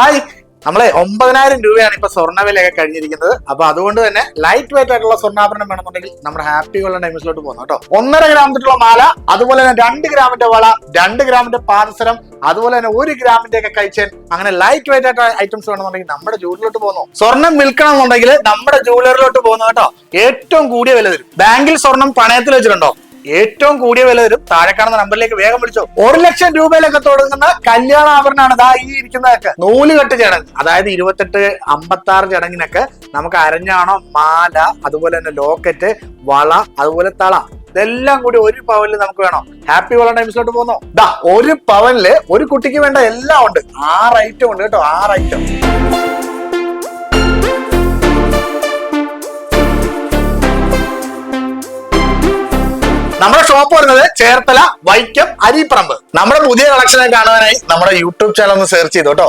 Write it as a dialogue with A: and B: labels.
A: Hi. നമ്മളെ ഒമ്പതിനായിരം രൂപയാണ് ഇപ്പൊ സ്വർണവിലയൊക്കെ കഴിഞ്ഞിരിക്കുന്നത്. അപ്പൊ അതുകൊണ്ട് തന്നെ ലൈറ്റ് വെയിറ്റ് ആയിട്ടുള്ള സ്വർണാഭരണം വേണമെന്നുണ്ടെങ്കിൽ നമ്മുടെ ഹാപ്പി ഗോൾഡ് ഡയമണ്ട്സിലോട്ട് പോകുന്നു കേട്ടോ. ഒന്നര ഗ്രാമത്തിലുള്ള മാല അതുപോലെ തന്നെ രണ്ട് ഗ്രാമിന്റെ വള രണ്ട് ഗ്രാമിന്റെ പാദസരം അതുപോലെ തന്നെ ഒരു ഗ്രാമിന്റെ ഒക്കെ കഴിച്ചേൻ അങ്ങനെ ലൈറ്റ് വെയിറ്റ് ആയിട്ട് ഐറ്റംസ് വേണമെന്നുണ്ടെങ്കിൽ നമ്മുടെ ജൂവലറിലോട്ട് പോകുന്നു. സ്വർണം വിൽക്കണം എന്നുണ്ടെങ്കിൽ നമ്മുടെ ജൂവലറിലോട്ട് പോകുന്നു കേട്ടോ. ഏറ്റവും കൂടിയ വില തരും ബാങ്കിൽ സ്വർണം പണയത്തിൽ വെച്ചിട്ടുണ്ടോ? ഏറ്റവും കൂടിയ വില വരും താഴെ കാണുന്ന നമ്പറിലേക്ക് വേഗം വിളിച്ചോ. ഒരു ലക്ഷം രൂപയിലൊക്കെ തുടങ്ങുന്ന കല്യാണ ആഭരണമാണ് ദാ ഈ ഇരിക്കുന്നതൊക്കെ നൂലുകെട്ട് ചടങ്ങ്. അതായത് ഇരുപത്തെട്ട് അമ്പത്തി ആറ് ചടങ്ങിനൊക്കെ നമുക്ക് അരഞ്ഞാണോ മാല അതുപോലെ തന്നെ ലോക്കറ്റ് വള അതുപോലെ തള. ഇതെല്ലാം കൂടി ഒരു പവനിൽ നമുക്ക് വേണം? ഹാപ്പി വള ടൈംസിലോട്ട് പോകുന്നു ദാ ഒരു പവനിൽ ഒരു കുട്ടിക്ക് വേണ്ട എല്ലാം ഉണ്ട്. ആറ് ഐറ്റം ഉണ്ട് കേട്ടോ ആറ് ഐറ്റം നമ്മുടെ ഷോപ്പ് വരുന്നത് ചേർത്തല വൈക്കം അരിപ്പറമ്പ് നമ്മുടെ പുതിയ കളക്ഷനെ കാണാനായി നമ്മുടെ യൂട്യൂബ് ചാനൽ ഒന്ന് സെർച്ച് ചെയ്തു കേട്ടോ